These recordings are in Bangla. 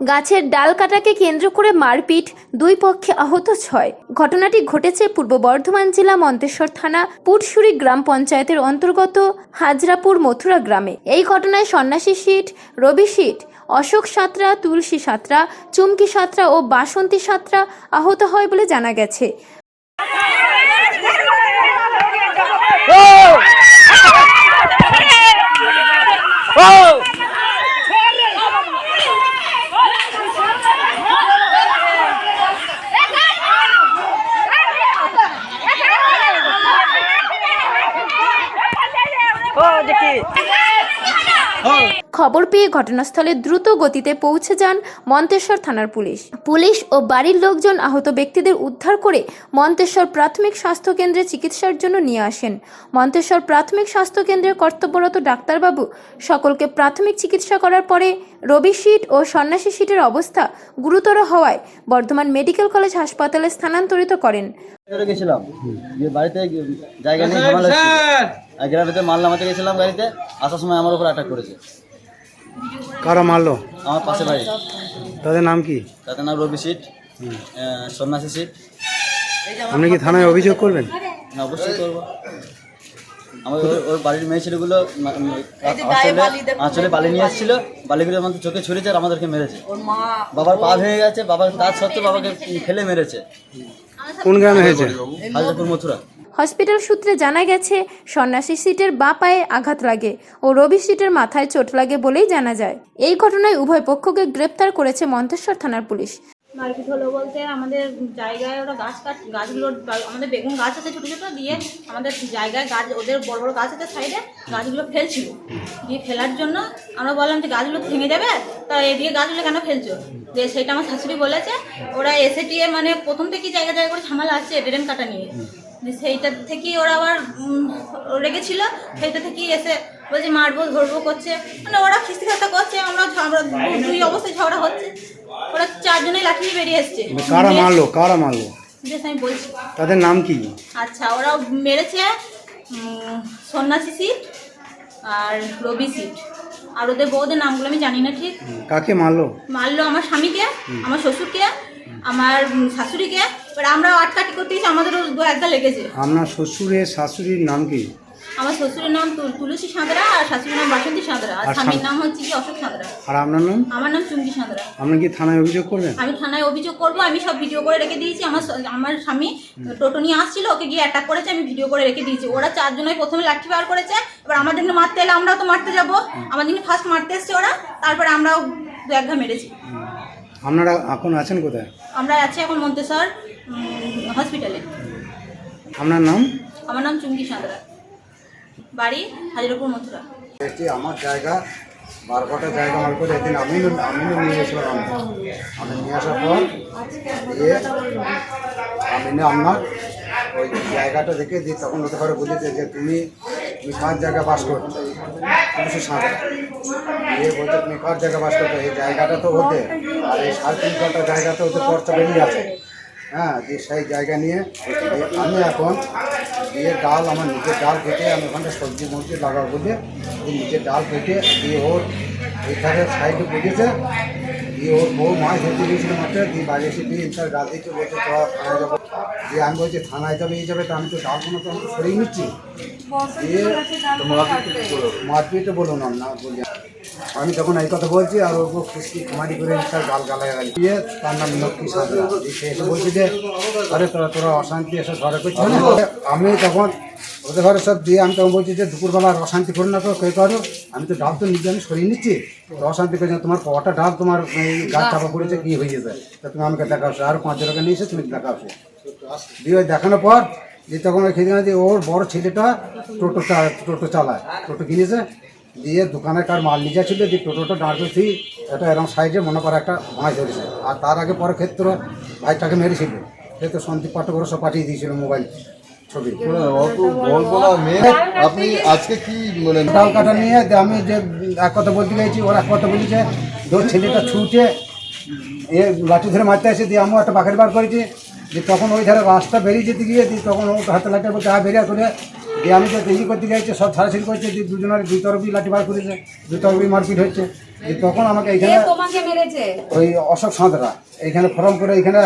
গাছের ডাল কাটাকে কেন্দ্র করে মারপিট দুই পক্ষে আহত ছয়। ঘটনাটি ঘটেছে পূর্ব বর্ধমান জেলা মন্তেশ্বর থানা পুটসুরি গ্রাম পঞ্চায়েতের অন্তর্গত হাজরাপুর মথুরা গ্রামে। এই ঘটনায় সন্ন্যাসী শীট, রবি শীট, অশোক সাঁতরা, তুলসী সাঁতরা, চুমকি সাঁতরা ও বাসন্তী সাঁতরা আহত হয় বলে জানা গেছে। খবর পেয়ে ঘটনাস্থলে দ্রুত গতিতে পৌঁছে যান মন্তেশ্বর থানার পুলিশ। পুলিশ ও বাড়ির লোকজন আহত ব্যক্তিদের উদ্ধার করে মন্তেশ্বর প্রাথমিক স্বাস্থ্য কেন্দ্রে চিকিৎসার জন্য নিয়ে আসেন। মন্তেশ্বর প্রাথমিক স্বাস্থ্য কেন্দ্রের কর্তব্যরত ডাক্তারবাবু সকলকে প্রাথমিক চিকিৎসা করার পরে রবি শীট ও সন্ন্যাসী শীটের অবস্থা গুরুতর হওয়ায় বর্ধমান মেডিকেল কলেজ হাসপাতালে স্থানান্তরিত করেন। গেছিলাম। গিয়ে বাড়িতে জায়গা নেই ঝামেলা। আর গ্রামেতে মাল নামাতে গেছিলাম গাড়িতে আসার সময় আমার উপর অ্যাটাক করেছে। কারা মারলো? আমার পাশে বাড়ি। তাদের নাম কি? তাদের নাম রবি সিট সন্ন্যাসী সিট। আপনি কি থানায় অভিযোগ করবেন? না অবশ্যই করব। আমার ওর- বাড়ির মেয়ে ছেলেগুলো আঁচলে আঁচলে বালি নিয়ে এসেছিল বালিগুলো আমাদের চোখে ছুঁড়েছে আর আমাদেরকে মেরেছে। বাবার পা ভেঙে গেছে বাবার তার সত্ত্বেও বাবাকে ফেলে মেরেছে। কোন গ্রামে হয়েছে? হাজারপুর মথুরা। হসপিটাল সূত্রে জানা গেছে সন্ন্যাসী সিটের বা পায়ে আঘাত লাগে ও রবি সিটের মাথায় চোট লাগে বলেই জানা যায়। এই ঘটনায় উভয় পক্ষকে গ্রেপ্তার করেছে মন্তেশ্বর থানার পুলিশ। মারপিট হলো বলতে আমাদের জায়গায় ওরা গাছ কাট, গাছগুলো, আমাদের বেগুন গাছ আছে ছোটো ছোটো দিয়ে আমাদের জায়গায় গাছ, ওদের বড় বড় গাছ আছে সাইডে, গাছগুলো ফেলছিল। দিয়ে ফেলার জন্য আমরা বললাম যে গাছগুলো ভেঙে যাবে, তা এদিকে গাছগুলো কেন ফেলছো? যে সেটা আমার শাশুড়ি বলেছে, ওরা এসে টিয়ে মানে প্রথম থেকেই জায়গা জায়গা করে ঝামেলা আসছে ড্রেন কাটা নিয়ে। সেইটা থেকেই ওরা আবার রেগেছিল, সেইটা থেকেই এসে বলছে মারবো, ধরবো করছে। মানে ওরা খিস্তি খাস্তা করছে, আমরা আমরা দুই অবস্থায় ঝগড়া হচ্ছে। চারজনে লাঠি নিয়ে বেরিয়ে এসছে। কারা মারলো কারা মারলো? বেশ আমি বলছি। তাদের নাম কি? আচ্ছা ওরা মেরেছে সন্ন্যাসী সিট আর রবি সিট। আর ওদের বউদের নামগুলো আমি জানি না ঠিক। কাকে মারলো? মারলো আমার স্বামীকে আমার শ্বশুরকে আমার শাশুড়িকে। এবার আমরা আটকাটি করতে গেছি আমাদেরও দু একটা লেগেছে। আপনার শ্বশুরের শাশুড়ির নাম কি? আমার শ্বশুরের নাম তুলসী সাঁতরা আর শাশুড়ির নাম বাসন্তী সাঁতরা। আর স্বামীর নাম হচ্ছে কি অশোক সাঁতরা। আর আপনার নাম? আমার নাম চুমকি সাঁতরা। আপনি কি থানায় অভিযোগ করবেন আমি থানায় অভিযোগ করব আমি সব ভিডিও করে রেখে দিয়েছি। আমার আমার স্বামী টোটো নিয়ে আসছিল ওকে গিয়ে অ্যাটাক করেছে আমি ভিডিও করে রেখে দিয়েছি। ওরা চারজনই প্রথমে লাঠি বার করেছে এবার আমাদেরকে মারতে এলে আমরাও তো মারতে যাব। আমাদেরকে ফার্স্ট মারতে এসছে ওরা তারপরে আমরাও দু এক ঘা মেরেছি। আপনারা এখন আছেন কোথায়? আমরা আছি এখন মন্তেশ্বর হসপিটালে আপনার নাম? আমার নাম চুমকি সাঁতরা। বাড়ি হাজিরপুর মথুরা। এটি আমার জায়গা বারোটা জায়গা আমার করে একদিন আমি আমি নিয়ে এসেছিলাম আমি নিয়ে আসার পর দিয়ে আমি আপনার ওই জায়গাটা দেখে দিয়ে তখন হতে ঘরে বলেছে যে তুমি তুমি কার জায়গা বাস করছ? পুলিশের সাথে দিয়ে বলছে, তুমি কার জায়গা বাস করছ? এই জায়গাটা তো হতে আর এই সাড়ে তিন ঘণ্টা জায়গা তো ওদের খরচা বেরিয়ে আছে। হ্যাঁ দিয়ে সেই জায়গা নিয়ে আমি এখন দিয়ে ডাল আমার নিজের ডাল কেটে আমি ওখানে সবজি মসজিদ লাগাবো বলে নিজের ডাল কেটে দিয়ে ওর এইখানে সাইডে বুঝেছে দিয়ে ওর বউ মাছ ধরতে গিয়েছিল মাঠে দিয়ে বাড়ি এসে দিয়ে তার গাল দিয়ে চলে এসে তোরা থানায় যাব। দিয়ে আমি বলছি থানায় যাবে এই যাবে তো আমি তো ডালগুলো তো আমি তো সরিয়ে নিচ্ছি। দিয়ে মারপিটে বলুন না বলি আমি তখন এই কথা বলছি আর ওর খুশকি কুমারি করে তার গাল গালায় গালি দিয়ে তার নাম লক্ষ্মী সাঁতরা। সে এসে বলছে যে আরে তোরা তোরা অশান্তি এসে করছিস না?" আমি তখন ওদের ঘরে সব দিয়ে আমি তখন বলছি যে দুপুরবেলা আর অশান্তি করো না তো কে করো? আমি তো ডাল তো নিজে আমি সরিয়ে নিচ্ছি। তো অশান্তি করছি না, তোমার কটা ডাল তোমার এই গাছ চাপা পড়েছে কি হয়ে যেতে তা তুমি আমাকে দেখাওছো আর পাঁচ টাকা নিয়ে এসে তুমি দেখাওছো দিয়ে ওই দেখানোর পর দিয়ে তখন ওই খেতে দিয়ে ওর বড় ছেলেটা টোটো টোটো চালায় টোটো কিনেছে। দিয়ে দোকানে কার মাল নিয়ে যাচ্ছিল দিয়ে টোটোটা দাঁড় করছি এটা এরকম সাইডে মনে করে একটা মাছ ধরেছে। আর তার আগে পরে ক্ষেত্র ভাইটাকে মেরেছিল। সে তো সন্দীপ পাঠক ওরা সব পাঠিয়ে দিয়েছিল মোবাইল। ছবি। না। মেয়ে আপনি আজকে কি মানে ডাল কাটা নিয়ে যে আমি যে এক কথা বলতে গেছি ওরা এক কথা বলেছে তোর ছেলেটা ছুটে এ লাঠি ধরে মারতে আসে দিয়ে আমিও একটা বাকেট বার করেছি যে তখন ওই ধারে রাস্তা বেরিয়ে যেতে গিয়ে দিয়ে তখন ও হাতে লাঠি বলতে হ্যাঁ বেরিয়ে করে দিয়ে আমি তো ইয়ে করতে গেছি সব ছাড়াছাড়ি করছে দিয়ে দুজনের দুই তরফই লাঠি বার করেছে দুই তরফই মারপিট হচ্ছে দিয়ে তখন আমাকে এইখানে ওই অশোক সাঁতরা এইখানে ফরম করে এইখানে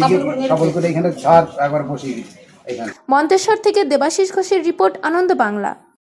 ইয়ে সবল করে এইখানে ঝাড় একবার বসিয়ে এইখানে মন্তেশ্বর থেকে দেবাশিস ঘোষের রিপোর্ট আনন্দ বাংলা।